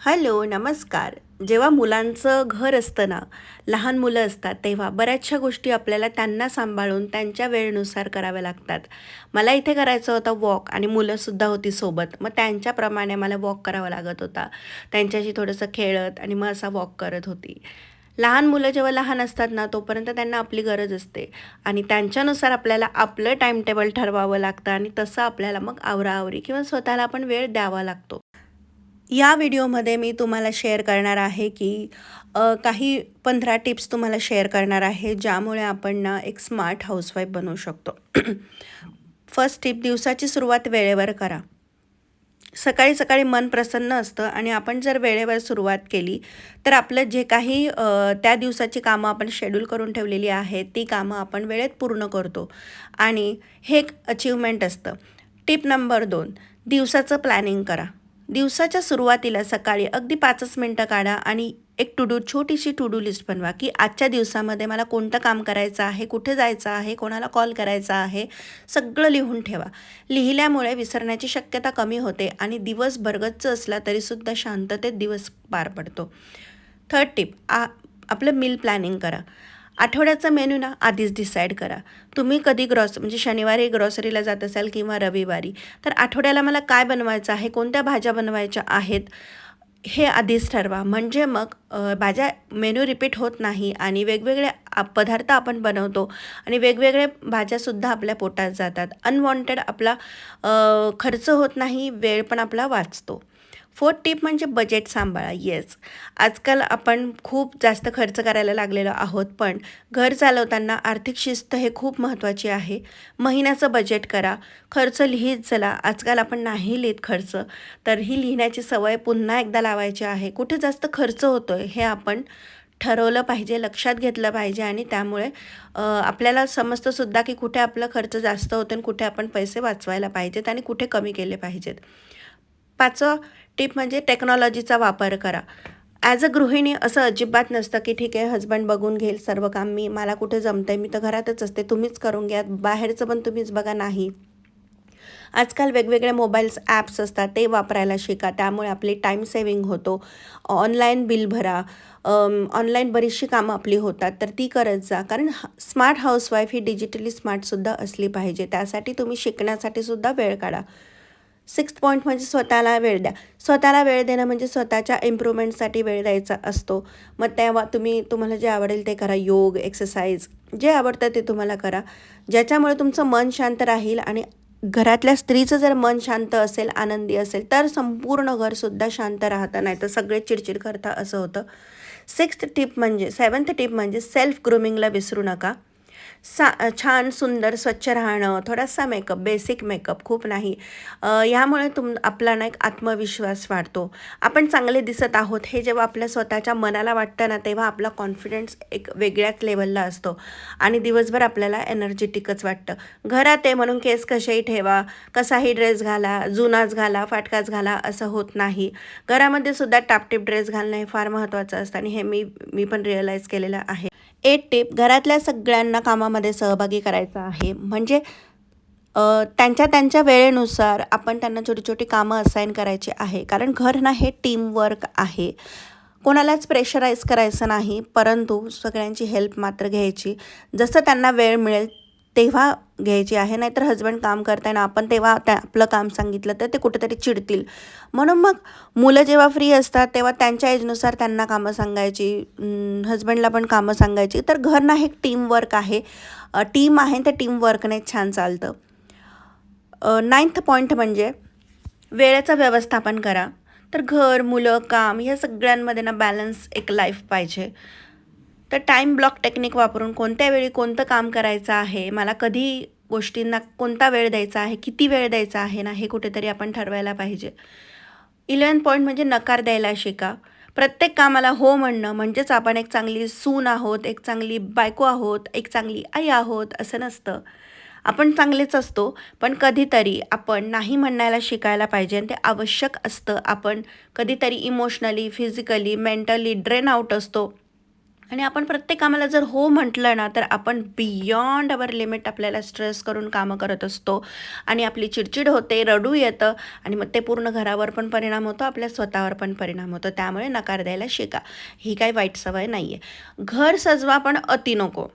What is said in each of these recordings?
Hello नमस्कार. जेव्हा मुलांचं घर असतं ना लहान मुलं असतात तेव्हा बऱ्याचशा गोष्टी आपल्याला त्यांना सांभाळून त्यांच्या वेळेनुसार कराव्या लागतात. मला इथे करायचं होतं वॉक आणि मुलंसुद्धा होती सोबत. मग त्यांच्याप्रमाणे मला वॉक करावा लागत होता. त्यांच्याशी थोडंसं खेळत आणि मग असा वॉक करत होती. लहान मुलं जेव्हा लहान असतात ना तोपर्यंत त्यांना आपली गरज असते. आणि त्यांच्यानुसार आपल्याला आपलं टाईम टेबल ठरवावं लागतं आणि तसं आपल्याला मग आवराआवरी किंवा स्वतःला आपण वेळ द्यावा लागतो. या व्हिडिओमध्ये मी तुम्हाला शेअर करणार आहे की काही पंधरा टिप्स तुम्हाला शेअर करणार आहे ज्यामुळे आपण ना एक स्मार्ट हाऊसवाईफ बनवू शकतो. फर्स्ट टिप दिवसाची सुरुवात वेळेवर करा. सकाळी सकाळी मन प्रसन्न असतं आणि आपण जर वेळेवर सुरुवात केली तर आपलं जे काही त्या दिवसाची कामं आपण शेड्यूल करून ठेवलेली आहेत ती कामं आपण वेळेत पूर्ण करतो. आणि हे एक अचीवमेंट असतं. टिप नंबर दोन दिवसाचं प्लॅनिंग करा. दिवसाच्या सुरुवातीला सकाळी अगदी पाचच मिनटं काढा आणि एक टू डू छोटीशी टू डू लिस्ट बनवा की आजच्या दिवसामध्ये मला कोणतं काम करायचं आहे कुठे जायचं आहे कोणाला कॉल करायचा आहे सगळं लिहून ठेवा. लिहिल्यामुळे विसरण्याची शक्यता कमी होते आणि दिवस भरगच्च असला तरीसुद्धा शांततेत दिवस पार पडतो. थर्ड टिप आ आपलं मील प्लॅनिंग करा. आठवड्याचा मेन्यू ना आधीच डिसाईड करा. तुम्ही कधी ग्रॉस म्हणजे शनिवारी ग्रॉसरीला जात असाल किंवा रविवारी तर आठवड्याला मला काय बनवायचं आहे कोणत्या भाज्या बनवायच्या आहेत हे आधीच ठरवा. म्हणजे मग भाज्या मेनू रिपीट होत नाही आणि वेगवेगळे पदार्थ आपण बनवतो आणि वेगवेगळे भाज्यासुद्धा आपल्या पोटात जातात. अनवॉन्टेड आपला खर्च होत नाही वेळ पण आपला वाचतो. फोर्थ टिप म्हणजे बजेट सांभाळा येस आजकाल आपण खूप जास्त खर्च करायला लागलेलो आहोत पण घर चालवताना आर्थिक शिस्त हे खूप महत्त्वाची आहे. महिन्याचं बजेट करा खर्च लिहित चला. आजकाल आपण नाही लिहित खर्च तर ही लिहिण्याची सवय पुन्हा एकदा लावायची आहे. कुठे जास्त खर्च होतो आहे हे आपण ठरवलं पाहिजे लक्षात घेतलं पाहिजे आणि त्यामुळे आपल्याला समजतं सुद्धा की कुठे आपला खर्च जास्त होतो आणि कुठे आपण पैसे वाचवायला पाहिजेत आणि कुठे कमी केले पाहिजेत. पाचवं टिप म्हणजे टेक्नॉलॉजीचा वापर करा. ॲज अ गृहिणी असं अजिबात नसतं की ठीक आहे हजबंड बघून घेईल सर्व काम मी मला कुठे जमतंय मी तर घरातच असते तुम्हीच करून घ्या बाहेरचं पण तुम्हीच बघा नाही. आजकाल वेगवेगळे मोबाईल्स ॲप्स असतात ते वापरायला शिका त्यामुळे आपली टाईम सेविंग होतो. ऑनलाईन बिल भरा ऑनलाईन बरीचशी कामं आपली होतात तर ती करत जा. कारण स्मार्ट हाऊसवाईफ ही डिजिटली स्मार्टसुद्धा असली पाहिजे त्यासाठी तुम्ही शिकण्यासाठी सुद्धा वेळ काढा. सिक्स पॉईंट म्हणजे स्वतःला वेळ द्या. स्वतःला वेळ देणं म्हणजे स्वतःच्या इम्प्रूव्हमेंटसाठी वेळ द्यायचा असतो. मग तेव्हा तुम्ही तुम्हाला जे आवडेल ते करा. योग एक्सरसाइज जे आवडतं ते तुम्हाला करा. ज्याच्यामुळे तुमचं मन शांत राहील आणि घरातल्या स्त्रीचं जर मन शांत असेल आनंदी असेल तर संपूर्ण घरसुद्धा शांत राहतं. नाही तर सगळे चिडचिड करता असं होतं. सिक्स्थ टिप म्हणजे सेवन्थ टिप म्हणजे सेल्फ ग्रूमिंगला विसरू नका. सा छान सुंदर स्वच्छ राहणं थोडासा मेकअप बेसिक मेकअप खूप नाही. ह्यामुळे तुम आपला ना एक आत्मविश्वास वाढतो. आपण चांगले दिसत आहोत हे जेव्हा आपल्या स्वतःच्या मनाला वाटतं ना तेव्हा आपला कॉन्फिडन्स एक वेगळ्याच लेवलला असतो. आणि दिवसभर आपल्याला एनर्जेटिकच वाटतं. घरात आहे म्हणून केस कसेही ठेवा कसाही ड्रेस घाला जुनाच घाला फाटकाच घाला असं होत नाही. घरामध्ये सुद्धा टापटीप ड्रेस घालणं हे फार महत्त्वाचं असतं आणि हे मी मी पण रिअलाईज केलेलं आहे. एक टिप घरातल्या सगळ्यांना कामामध्ये सहभागी करायचा आहे. म्हणजे त्यांच्या त्यांच्या वेळेनुसार आपण त्यांना छोटी छोटी कामं असाइन करायची आहे. कारण घर ना हे टीमवर्क आहे. कोणालाच प्रेशराईज करायचं नाही. परंतु सगळ्यांची हेल्प मात्र घ्यायची. जसं त्यांना वेळ मिळेल तेव्हा घ्यायची आहे. नाहीतर हजबंड काम करताना आपण तेव्हा त्या आपलं काम सांगितलं तर ते कुठेतरी चिडतील. म्हणून मग मुलं जेव्हा फ्री असतात तेव्हा त्यांच्या एजनुसार त्यांना कामं सांगायची. हजबंडला पण कामं सांगायची. तर घर ना हे टीमवर्क आहे टीम आहे त्या टीमवर्कने छान चालतं. नाईन्थ पॉईंट म्हणजे वेळेचं व्यवस्थापन करा. तर घर मुलं काम ह्या सगळ्यांमध्ये ना बॅलन्स एक लाईफ पाहिजे. तर टाईम ब्लॉक टेक्निक वापरून कोणत्या वेळी कोणतं काम करायचं आहे मला कधी गोष्टींना कोणता वेळ द्यायचा आहे किती वेळ द्यायचा आहे ना हे कुठेतरी आपण ठरवायला पाहिजे. इलेवन पॉईंट म्हणजे नकार द्यायला शिका. प्रत्येक कामाला हो म्हणणं म्हणजेच आपण एक चांगली सून आहोत एक चांगली बायको आहोत एक चांगली आई आहोत असं नसतं. आपण चांगलेच असतो पण कधीतरी आपण नाही म्हणायला शिकायला पाहिजे आणि ते आवश्यक असतं. आपण कधीतरी emotionally physically mentally drain out असतो. आणि आपण प्रत्येक कामाला जर हो म्हटलं ना तर आपण बियॉन्ड अवर लिमिट आपल्याला स्ट्रेस करून कामं करत असतो. आणि आपली चिडचिड होते रडू येतं आणि मग ते पूर्ण घरावर पण परिणाम होतो आपल्या स्वतःवर पण परिणाम होतो. त्यामुळे नकार द्यायला शिका. ही काही वाईट सवय नाही आहे घर सजवा पण अति नको.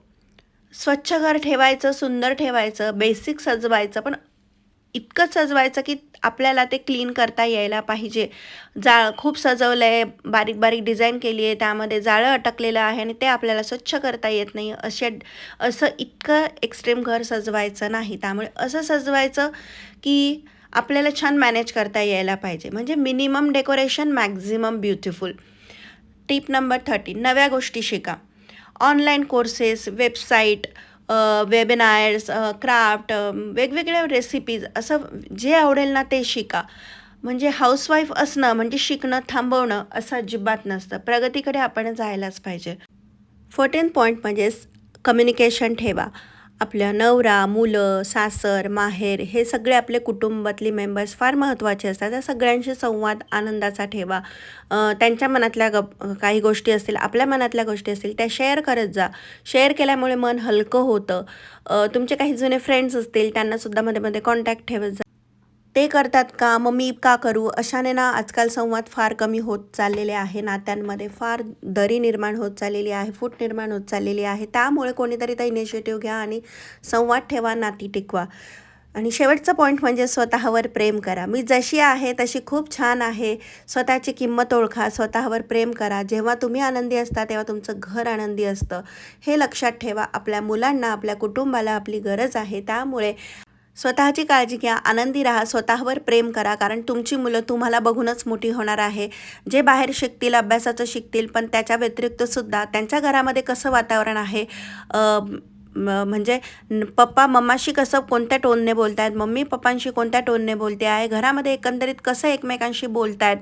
स्वच्छ घर ठेवायचं सुंदर ठेवायचं बेसिक सजवायचं पण इतकं सजवायचं की आपल्याला ते क्लीन करता यायला पाहिजे. जाळ खूप सजवलं आहे बारीक बारीक डिझाईन केली आहे त्यामध्ये जाळं अटकलेलं आहे आणि ते आपल्याला स्वच्छ करता येत नाही. असे असं इतकं एक्स्ट्रीम घर सजवायचं नाही. त्यामुळे असं सजवायचं की आपल्याला छान मॅनेज करता यायला पाहिजे. म्हणजे minimum decoration maximum beautiful tip number thirty नव्या गोष्टी शिका. Online courses website webinars craft वेगवेगळ्या रेसिपीज असं जे आवडेल ना ते शिका. म्हणजे हाऊसवाईफ असणं म्हणजे शिकणं थांबवणं असं अजिबात नसतं. प्रगतीकडे आपण जायलाच पाहिजे. फोर्टीन पॉईंट म्हणजेच कम्युनिकेशन ठेवा. आपल्या नवरा मुलं सासर माहेर हे सगळे आपले कुटुंबातली मेंबर्स फार महत्त्वाचे असतात. त्या सगळ्यांशी संवाद आनंदाचा ठेवा. त्यांच्या मनातल्या गप काही गोष्टी असतील आपल्या मनातल्या गोष्टी असतील त्या शेअर करत जा. शेअर केल्यामुळे मन हलकं होतं. तुमचे काही जुने फ्रेंड्स असतील त्यांनासुद्धा मध्ये मध्ये कॉन्टॅक्ट ठेवत जा. ते करतात का? मग मी का करू? अशाने ना आजकाल संवाद फार कमी होत चाललेले आहे. नात्यांमध्ये फार दरी निर्माण होत चाललेली आहे फूट निर्माण होत चाललेली आहे. त्यामुळे कोणीतरी त्या इनिशिएटिव्ह घ्या आणि संवाद ठेवा नाती टिकवा. आणि शेवटचं पॉईंट म्हणजे स्वतःवर प्रेम करा. मी जशी आहे तशी खूप छान आहे. स्वतःची किंमत ओळखा स्वतःवर प्रेम करा. जेव्हा तुम्ही आनंदी असता तेव्हा तुमचं घर आनंदी असतं. हे लक्षात ठेवा. आपल्या मुलांना आपल्या कुटुंबाला आपली गरज आहे. त्यामुळे स्वतःची काळजी घ्या आनंदी राहा स्वतःवर प्रेम करा कारण तुमची मुलं तुम्हाला बघूनच मोठी होणार आहे. जे बाहेर शिकतील अभ्यासाचं शिकतील पण त्याच्या व्यतिरिक्तसुद्धा त्यांच्या घरामध्ये कसं वातावरण आहे म्हणजे पप्पा मम्माशी कसं कोणत्या टोनने बोलत आहेत मम्मी पप्पांशी कोणत्या टोनने बोलते आहे घरामध्ये एकंदरीत कसं एकमेकांशी बोलत आहेत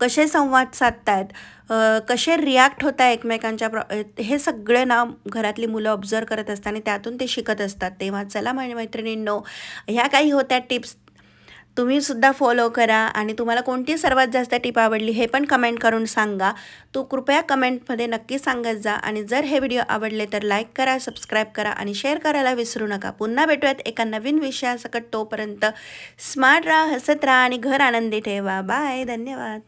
कसे संवाद साधत आहेत कसे रिॲक्ट होत आहे एकमेकांच्या प्र हे सगळे ना घरातली मुलं ऑब्झर्व करत असतात आणि त्यातून ते शिकत असतात. तेव्हा चला माझ्या मैत्रिणींनो ह्या काही होत्या टिप्स तुम्हीसुद्धा फॉलो करा आणि तुम्हाला कोणती सर्वात जास्त टीप आवडली हे पण कमेंट करून सांगा. तो कृपया कमेंटमध्ये नक्की सांगत जा आणि जर हे व्हिडिओ आवडले तर लाईक करा सबस्क्राईब करा आणि शेअर करायला विसरू नका. पुन्हा भेटूयात एका नवीन विषयासकट तोपर्यंत. स्मार्ट राहा हसत राहा आणि घर आनंदी ठेवा. बाय धन्यवाद.